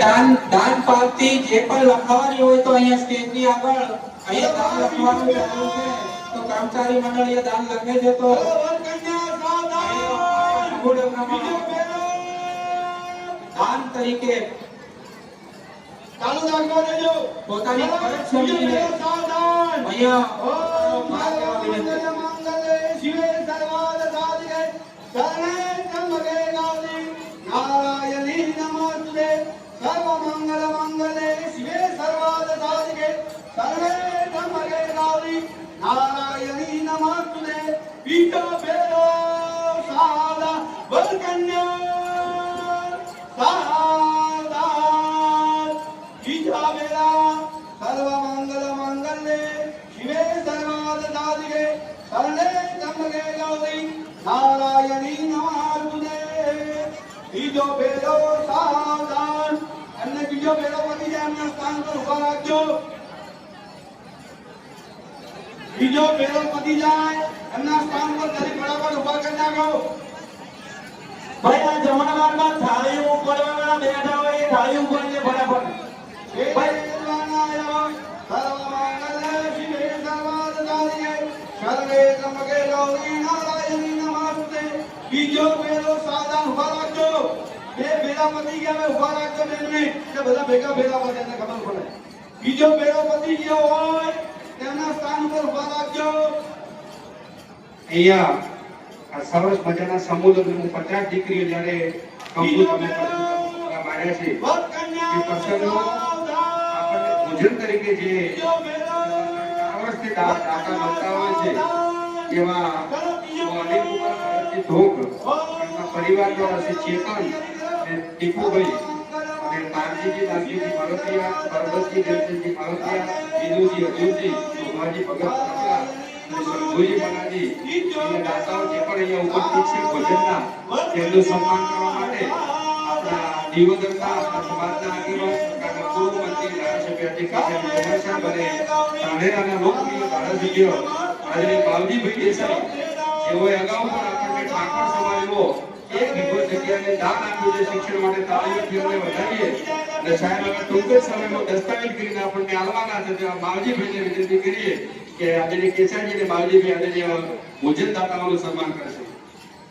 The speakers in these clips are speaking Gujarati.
દાન દાન પાર્ટી જે પણ લખાવાની હોય તો અહીંયા સ્ટેજની આગળ અહીંયા દાન લખવાનું ચાલુ છે. તો કર્મચારી મંડળીએ દાન લખે છે તો દાન તરીકે ચાલુ રાખવા દેજો. પોતાની ફરજ સમજીને અહીંયા ભાગ લેવા શિવે સર્વાદ સાધિકે. નમસ્તે સર્વ મંગલ મંગલે શિવે સર્વાદ સાધિકે શરણે ત્રંબકે ગૌરી નારાયણી નમસ્તે પીતો ભેરો સાદા વરકન્યા સાદા બીજા વેળા સર્વ મંગલ બીજો ભેરો સાવધાન એમને બીજો ભેરો પતી જાય એમના સ્થાન પર ઊભા રાખજો. બીજો ભેરો પતી જાય એમના સ્થાન પર દરેક બરાબર ઊભા કરી નાખો. ભાઈ આ જમણવારમાં થાળી ઉપાડવા બેઠા હોય એ થાળી ઉપાડીને ફટાફટ. ભાઈ સર્વે સર્વાદધારિકે ગૌરી બીજો ભેરો સાવધાન ઊભા રાખજો. બે ભેગા પતી ગયા ઊભા રાખજો બે મિનિટ કે બધા ભેગા ભેગા પતે એને ખબર પડે. બીજો ભેરો પતી ગયો હોય તેમના સ્થાન ઉપર ઊભા રાખજો. અહીંયા આ સરસ મજાના સમુદ્રનું પચાસ દીકરીઓ જ્યારે માર્યા છે આપણને ભોજન તરીકે જે અવસ્થિત દાતા મળતા હોય છે એવા એમના પરિવાર દ્વારા છે ચેતન અને અને પારજીજી દાસજીજી ભારતીયા પરબતજી દેવજીજી ભારતીયા વિનુજી, અર્જુનજી ભગત શંભુજી અને દાતાઓ જે પણ અહીંયા ઉપસ્થિત છે ભોજનના. તેમનું સન્માન કરવા માટે આપણા દિવદરના આપણા સમાજના અને ધાનેરાના લોકપ્રિય ધારાસભ્ય, આદરણીય બાવજીભાઈ દેસાઈ જેઓએ અગાઉ પણ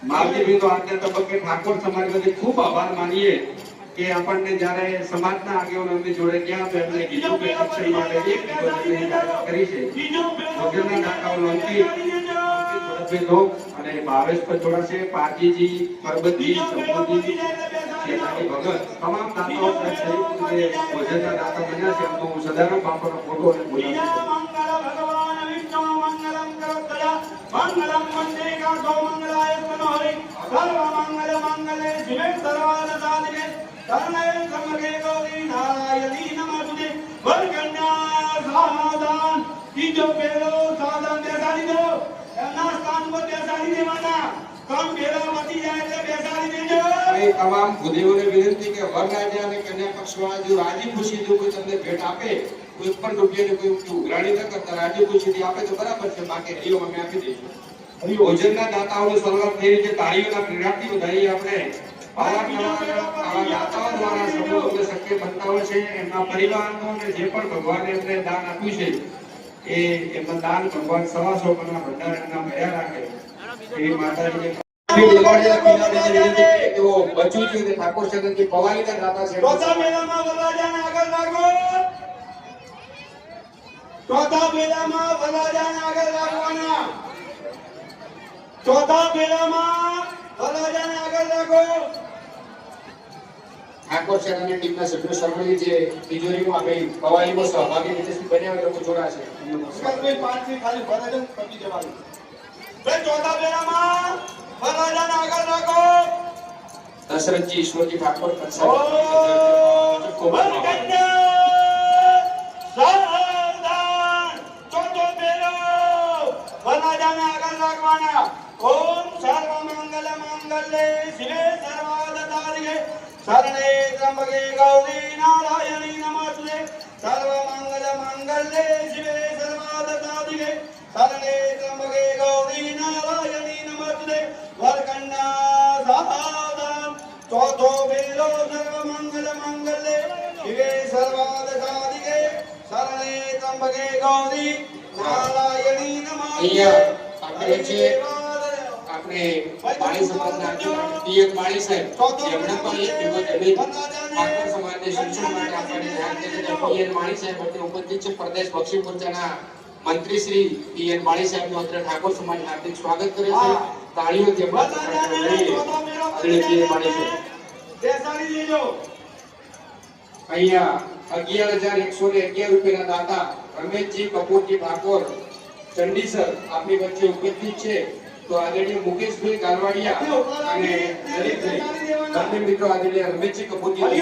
કરીને આપણને તબક્કે ઠાકોર સમાજ વતી ખૂબ આભાર માનીએ કે આપણને જ્યારે સમાજના આગેવાનો એમની જોડે ગયા તો એમને કરી છે. ભરતભાઈ લોક અને ભાવેશ પર જોડાશે. પારજીજી પરબતજી સંપતજી ચેતાજી ભગત, તમામ દાતાઓ સંયુક્ત રીતે ભોજનના દાતા બન્યા છે. એમનો હું સદાનંદ બાપાનો ફોટો અને બોલાવું ત્રીજો પેલો સાધન બેસાડી દો એમના સ્થાન પર બેસાડી દેવાના મેળામાંથી જાય એટલે બેસાડી દેજો. એ તમામ ભૂદેવોને વિનંતી કે વરરાજા અને કન્યા પક્ષવાળા જો રાજી ખુશી જો કોઈ તમને ભેટ આપે કોઈ પણ રૂપિયાની કોઈ ઉઘરાણી ન કરતા રાજી ખુશીથી આપે તો બરાબર છે બાકી હરિઓમ અમે આપી દઈશું. ભોજનના દાતાઓનું સન્માન થઈ રીતે તાળીઓના પ્રેરણાથી વધારી આપણે દાતાઓ દ્વારા સમૂહ શક્ય બનતા હોય છે એમના પરિવારનો જે પણ ભગવાને એમને દાન આપ્યું છે એ એમના દાન ભગવાન સવાસો પરના ભંડાર એમના ભર્યા રાખે. શ્રી દેવાળીયા પીનારીને વિનંતી કરીએ કે વો બચુજી અને ઠાકોર સદનથી પવાલીના દાતા છે ચોથા પેલામાં વરરાજાને આગળ રાખવાના આગળ રાખો ઠાકોર સદનની ટીમના તિજોરીમાં સહભાગી રીતે બન્યા લોકો કોઈ પાંચથી ખાલી ભાઈ ચોથા મેળામાં વરરાજાને આગળ રાખો દશરથજી ઈશ્વરજી ઠાકોર ઓમ કંસાઈ વરકન્યા સાવધાન ચોથો મેળો વરરાજાને આગળ રાખવાના ઓમ સર્વ મંગલ અહીંયા આપણે છે આપણે સમાજના પિયત સાહેબ પણ એક દિવસ સમાજને શિક્ષણ માટે છે પિયત માળી સાહેબ અત્રે ઉપસ્થિત છે પ્રદેશ પક્ષી મોરચાના મંત્રી શ્રી પિયત સાહેબ સાહેબનું અત્રે ઠાકોર સમાજ હાર્દિક સ્વાગત કરે છે. તાળીઓ લઈએ આદરણીય પિયત માળી સાહેબ. લેજો અહીંયા અગિયાર હજાર એકસો ને અગિયાર રૂપિયાના દાતા રમેશજી કપૂરજી ઠાકોર ચંડીસર આપની વચ્ચે ઉપસ્થિત છે. તો આદરણીય મુકેશભાઈ કાલવાડિયા અને બંને મિત્રો આદરણીય રમેશજી કપૂરજી